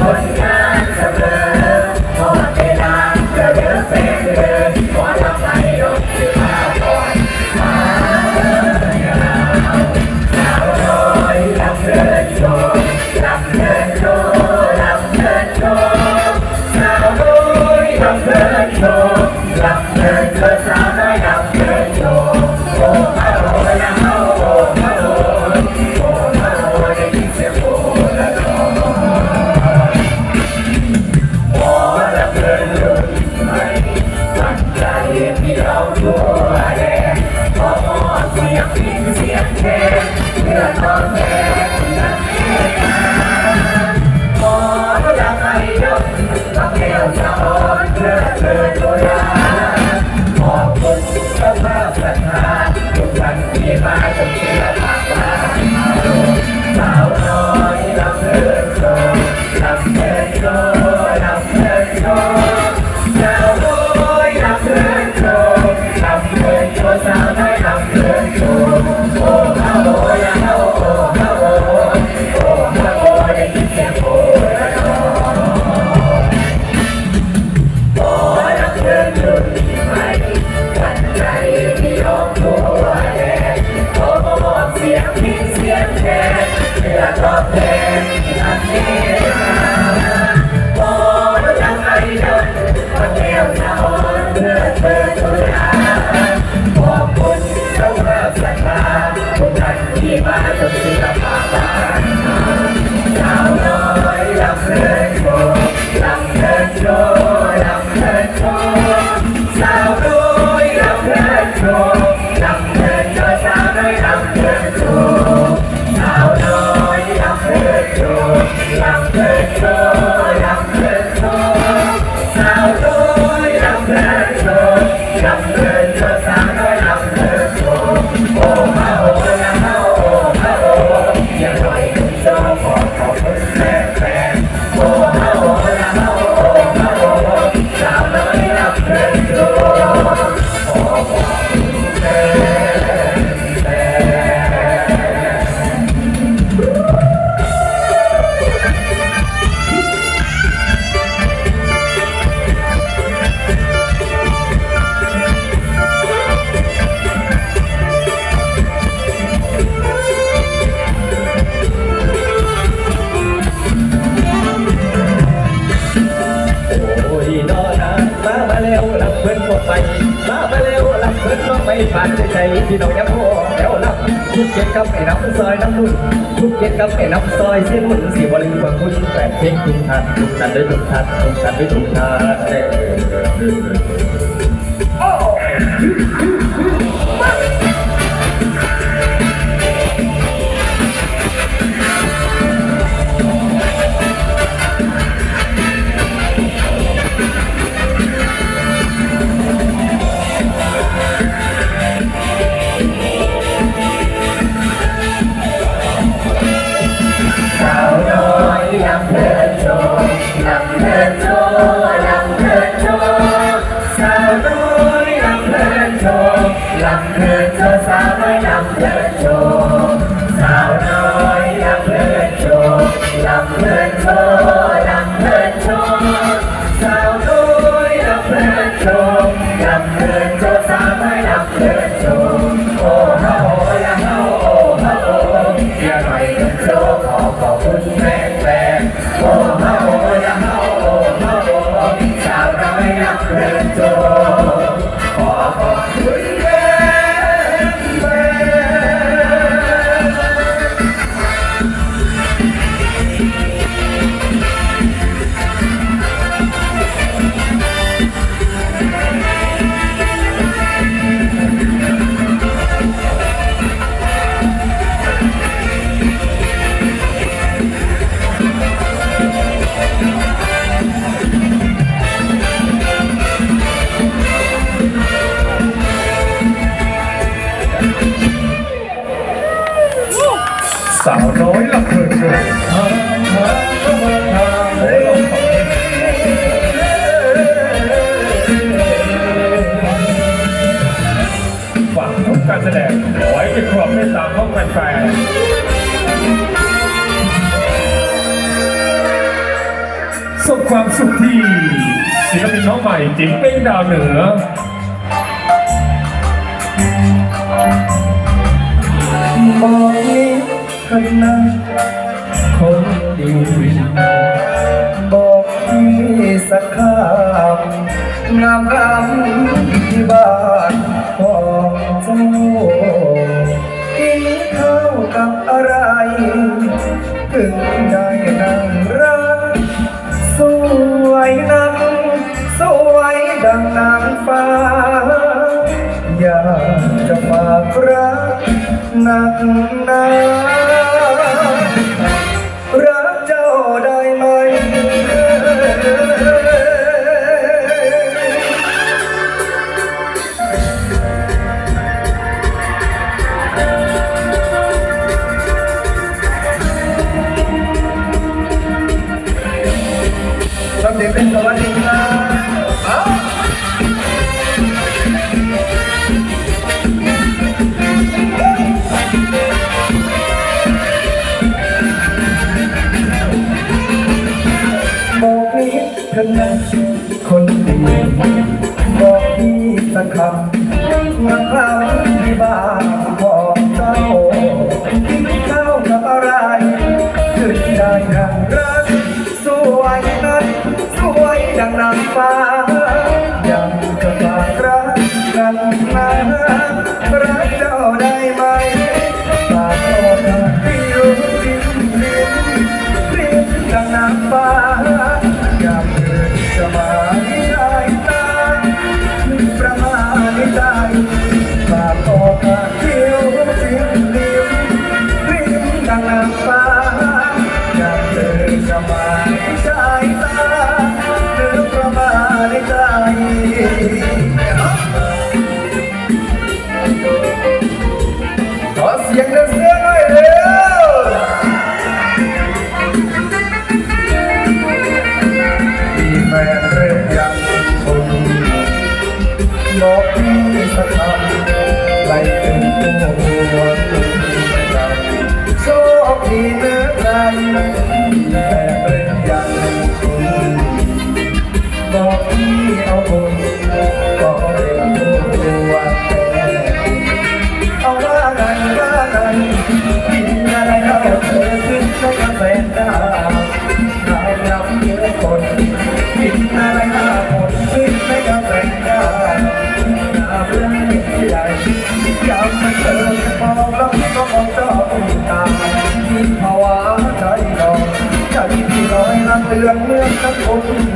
คนงานเสมอพอเวลาจะเดินเป็นเดินขอทำไรรถจะมาคอยมาเดินเราเราลอยรับเดินโชว์รับเดินโชว์รับเดินโชว์สาวน้อยรับเดินโชว์รับเดินเธอสาวน้อยรับเดินโชว์โอ้ ย็ดครับไอ้น้ำซอยน้ำดุนทุกเก็ดครับไอ้น้ำซอยเส้นหมุนสีบริบูรณ์ผู้ชิ้นแปดเพ็กทุกทัดทุกทัดด้วยทุกทัดทุกทัดด้วยทุกทัดโอ้ แฟนๆส่งความสุขที่ศิลปินน้องใหม่จิ๋มเป้งดาวเหนือบอกเห็คนนั้นคนดีบอกที่สักคำงามรำที่บ้านพ่อ หนักหนารักเจ้าได้ไหมท นี้เธอนะคนดีบอกพี่สักคำมาคราวที่บ้านของเจ้ากินข้าวกับอะไรขึ้นได้ดังรักสวยนั้นสวยดังนางฟ้ายังจะฝากรักกันมา บอกที่สักคำไล่เป็นตัวหัวเราโชคดีเหลือเกิ มื่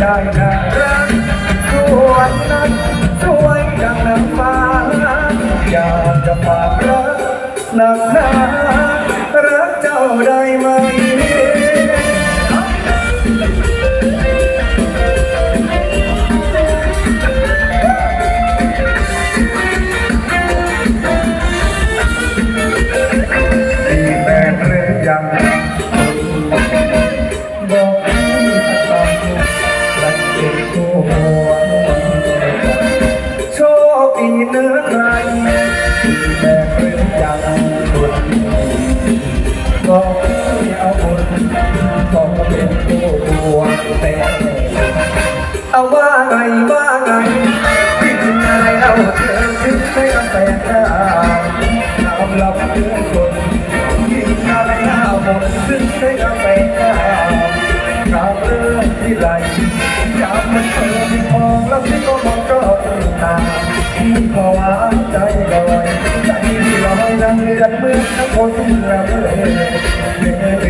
ได้น่ารักสวนนั้น เป็นตัวหัวแต่เอาว่าไงว่าไงพี่คุณนายเอาเธอขึ้นให้เอาแฟนได้น้ำหลับเพื่อนคนกินอะไรหน้าหมดซึ่งได้กาแฟข้าวถาเรื่องที่ไรยามมันเธอที่มองแล้วที่ก็มองก็ตาที่ภาวะใจลอยใจที่ลอยนั่งเลือนเมื่อทั้งคนเมื่อเธอ